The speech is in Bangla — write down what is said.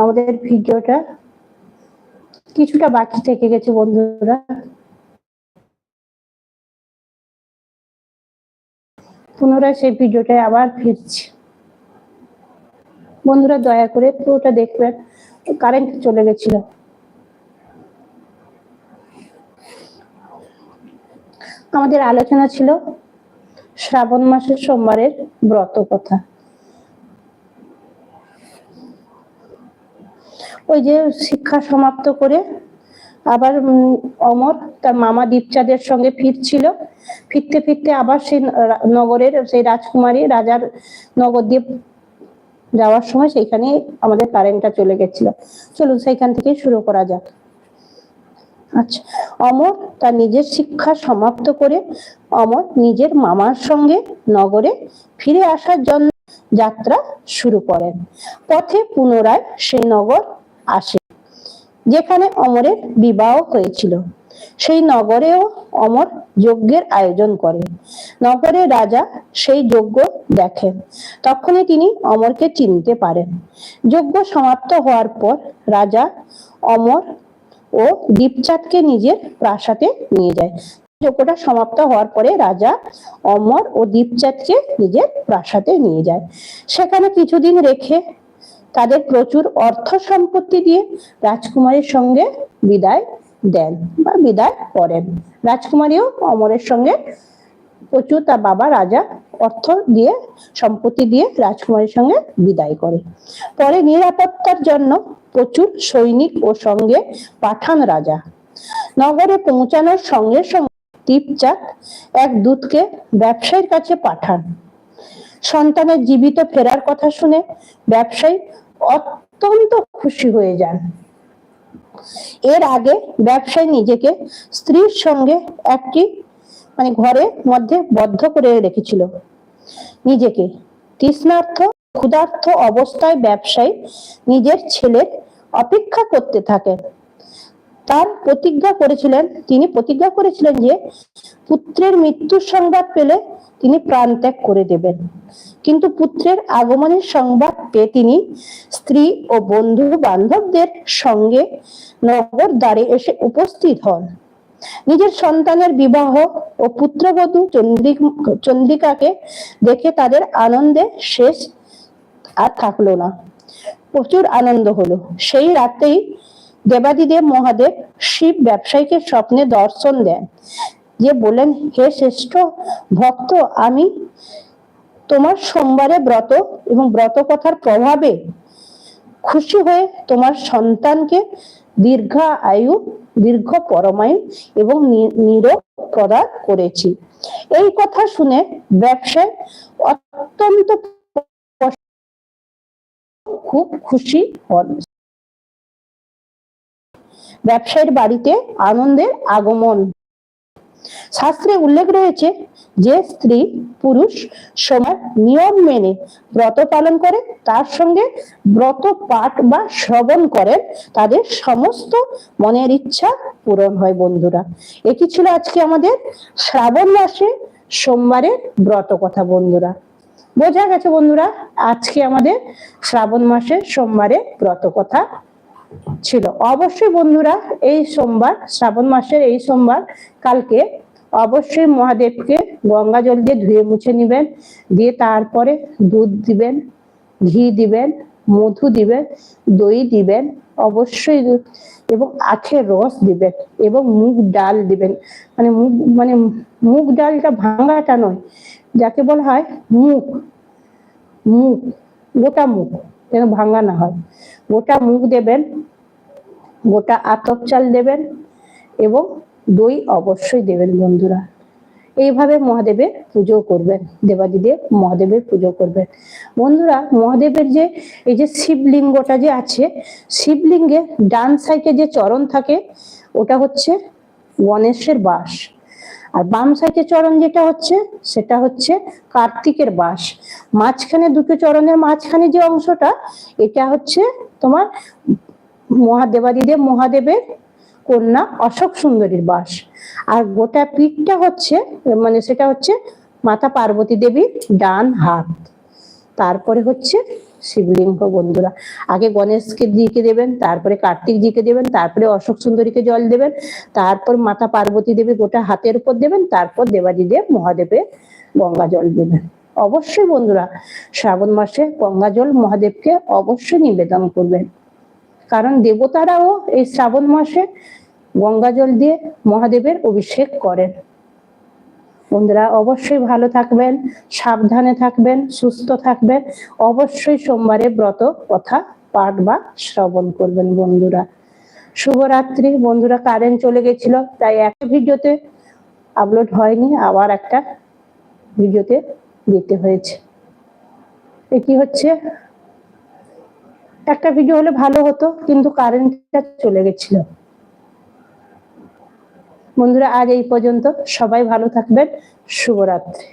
আমাদের ভিডিওটা কিছুটা বাকি থেকে গেছে বন্ধুরা। পুনরায় সেই ভিডিওটায় আবার ফিরছি। বন্ধুরা দয়া করে পুরোটা দেখবেন। কারেন্ট চলে গেছিল। আমাদের আলোচনা ছিল শ্রাবণ মাসের সোমবারের ব্রত কথা। ওই যে শিক্ষা সমাপ্ত করে আবার অমর তার মামা দীপচাঁদের সঙ্গে ফিরছিল। ফিরতে ফিরতে আবার সেই নগরের সেই রাজকুমারী রাজার নগর দিয়ে যাওয়ার সময় সেইখানে আমাদের কারেন্টটা চলে গেছিল। চলুন সেইখান থেকে শুরু করা যাক। আচ্ছা অমর তার নিজের শিক্ষা সমাপ্ত করে অমর নিজের মামার সঙ্গে নগরে ফিরে আসার জন্য যাত্রা শুরু করেন। পথে পুনরায় সেই নগর আসে, যেখানে অমরের বিবাহ হয়েছিল। সেই নগরেও অমর যজ্ঞের আয়োজন করে। নগরে রাজা সেই যজ্ঞ দেখেন। তখনই তিনি অমরকে চিনতে পারেন। যজ্ঞ সমাপ্ত হওয়ার পর রাজা অমর ও দীপচাঁদকে নিজের প্রাসাদে নিয়ে যায়। যজ্ঞটা সমাপ্ত হওয়ার পরে রাজা অমর ও দীপচাঁদকে নিজের প্রাসাদে নিয়ে যায়। সেখানে কিছুদিন রেখে তাদের প্রচুর অর্থ সম্পত্তি দিয়ে রাজকুমারীর সঙ্গে বিদায় দেন বা বিদায় করেন। রাজকুমারীও অমরের সঙ্গে প্রচুর তার বাবা রাজা অর্থ দিয়ে, সম্পত্তি দিয়ে রাজকুমারীর সঙ্গে বিদায় করে পরে নিরাপত্তার জন্য প্রচুর সৈনিক ও সঙ্গে পাঠান রাজা। নগরে পৌঁছানোর সঙ্গে সঙ্গে টিপচাঁদ এক দূতকে ব্যবসায়ীর কাছে পাঠান। সন্তানের জীবিত ফেরার কথা শুনে ব্যবসায়ী অত্যন্ত খুশি হয়ে যান। এর আগে ব্যবসায়ী নিজেকে স্ত্রীর সঙ্গে একটি মানে ঘরের মধ্যে বদ্ধ করে রেখেছিল। নিজেকে তৃষ্ণার্থ, ক্ষুধার্থ অবস্থায় ব্যবসায়ী নিজের ছেলের অপেক্ষা করতে থাকেন। তার প্রতিজ্ঞা করেছিলেন, তিনি প্রতিজ্ঞা করেছিলেন যে পুত্রের মৃত্যুর সংবাদ পেলে তিনি প্রাণ ত্যাগ করে দেবেন। কিন্তু পুত্রের আগমনের সংবাদ পেয়ে তিনি স্ত্রী ও বন্ধু বান্ধবদের সঙ্গে নগর দ্বারে এসে উপস্থিত হন। নিজের সন্তানের বিবাহ ও পুত্রবধূ চন্দ্রিক- চন্দ্রিকাকে দেখে তাদের আনন্দে শেষ আর থাকল না। প্রচুর আনন্দ হলো। সেই রাতেই দেবাদিদেব মহাদেব শিব ব্যবসায়ীকে স্বপ্নে দর্শন দেন। যে বলেন হে শ্রেষ্ঠ ভক্ত, আমি তোমার সোমবারে ব্রত এবং ব্রত কথার প্রভাবে খুশি হয়ে তোমার সন্তানকে দীর্ঘ আয়ু দীর্ঘ পরমায়ু এবং নিরোগ প্রদান করেছি। এই কথা শুনে ব্যবসায় অত্যন্ত খুব খুশি হন। ব্যবসায়ীর বাড়িতে আনন্দের আগমন। শাস্ত্রে উল্লেখ রয়েছে যে স্ত্রী পুরুষ সময় নিয়ম মেনে ব্রত পালন করে, তার সঙ্গে ব্রত পাঠ বা শ্রবণ করেন, তাদের সমস্ত মনের ইচ্ছা পূরণ হয় বন্ধুরা। এটি ছিল আজকে আমাদের শ্রাবণ মাসে সোমবারের ব্রত কথা বন্ধুরা। বোঝা গেছে বন্ধুরা, আজকে আমাদের শ্রাবণ মাসের সোমবারে ব্রত কথা ছিল। অবশ্যই বন্ধুরা, এই সোমবার, শ্রাবণ মাসের এই সোমবার, কালকে অবশ্যই মহাদেবকে গঙ্গা জল দিয়ে ধুয়ে মুছে নিবেন, দিয়ে তারপরে দুধ দিবেন, ঘি দিবেন, মধু দিবেন, দই দিবেন, অবশ্যই এবং আখের রস দিবেন এবং মুগ ডাল দিবেন। মানে মুগ মানে মুগ ডালটা ভাঙাটা নয়, যাকে বলা হয় মুগ মুগ, গোটা মুগ। যেন ভাঙা না হয়। গোটা মুগ দেবেন, গোটা আতপ চাল দেবেন এবং দই অবশ্যই দেবেন বন্ধুরা। এইভাবে মহাদেবের পুজো করবেন, দেবাদিদেব মহাদেবের পুজো করবেন। বন্ধুরা, মহাদেবের যে, এই যে শিবলিঙ্গটা যে আছে, শিবলিঙ্গের ডান সাইডে যে চরণ থাকে, ওটা হচ্ছে গণেশের বাস। আর বাম সাইডে চরণ যেটা হচ্ছে, সেটা হচ্ছে কার্তিকের বাস। মাঝখানে দুটো চরণের মাঝখানে যে অংশটা, এটা হচ্ছে তোমার মহাদেবাদিদেব, মহাদেবের কন্যা অশোক সুন্দরীর বাস। আর গোটা পিঠটা হচ্ছে মানে সেটা হচ্ছে মাতা পার্বতী দেবীর ডান হাত। তারপরে হচ্ছে শিবলিঙ্গ বন্ধুরা। আগে গণেশকে জিকে দেবেন, তারপরে কার্তিক জিকে দেবেন, তারপরে অশোক সুন্দরীকে জল দেবেন, তারপর মাতা পার্বতী দেবী গোটা হাতের উপর দেবেন, তারপর দেবাদিদেব মহাদেবে গঙ্গা জল দেবেন। অবশ্যই বন্ধুরা, শ্রাবণ মাসে গঙ্গা জল মহাদেবকে অবশ্যই নিবেদন করবেন। কারণ দেবতারাও এই শ্রাবণ মাসে গঙ্গা জল দিয়ে মহাদেবের অভিষেক করেন। বন্ধুরা, অবশ্যই ভালো থাকবেন, সাবধানে থাকবেন, সুস্থ থাকবেন। অবশ্যই সোমবারে ব্রত, কথা, পাঠ বা শ্রবণ করবেন বন্ধুরা। শুভরাত্রি। বন্ধুরা কারেন্ট চলে গেছিল, তাই একটা ভিডিওতে আপলোড হয়নি, আবার একটা ভিডিওতে দিতে হয়েছে। এ কি হচ্ছে? একটা ভিডিও হলে ভালো হতো, কিন্তু কারেন্টটা চলে গেছিল। বন্ধুরা আজ এই পর্যন্ত। সবাই ভালো থাকবেন। শুভরাত্রি।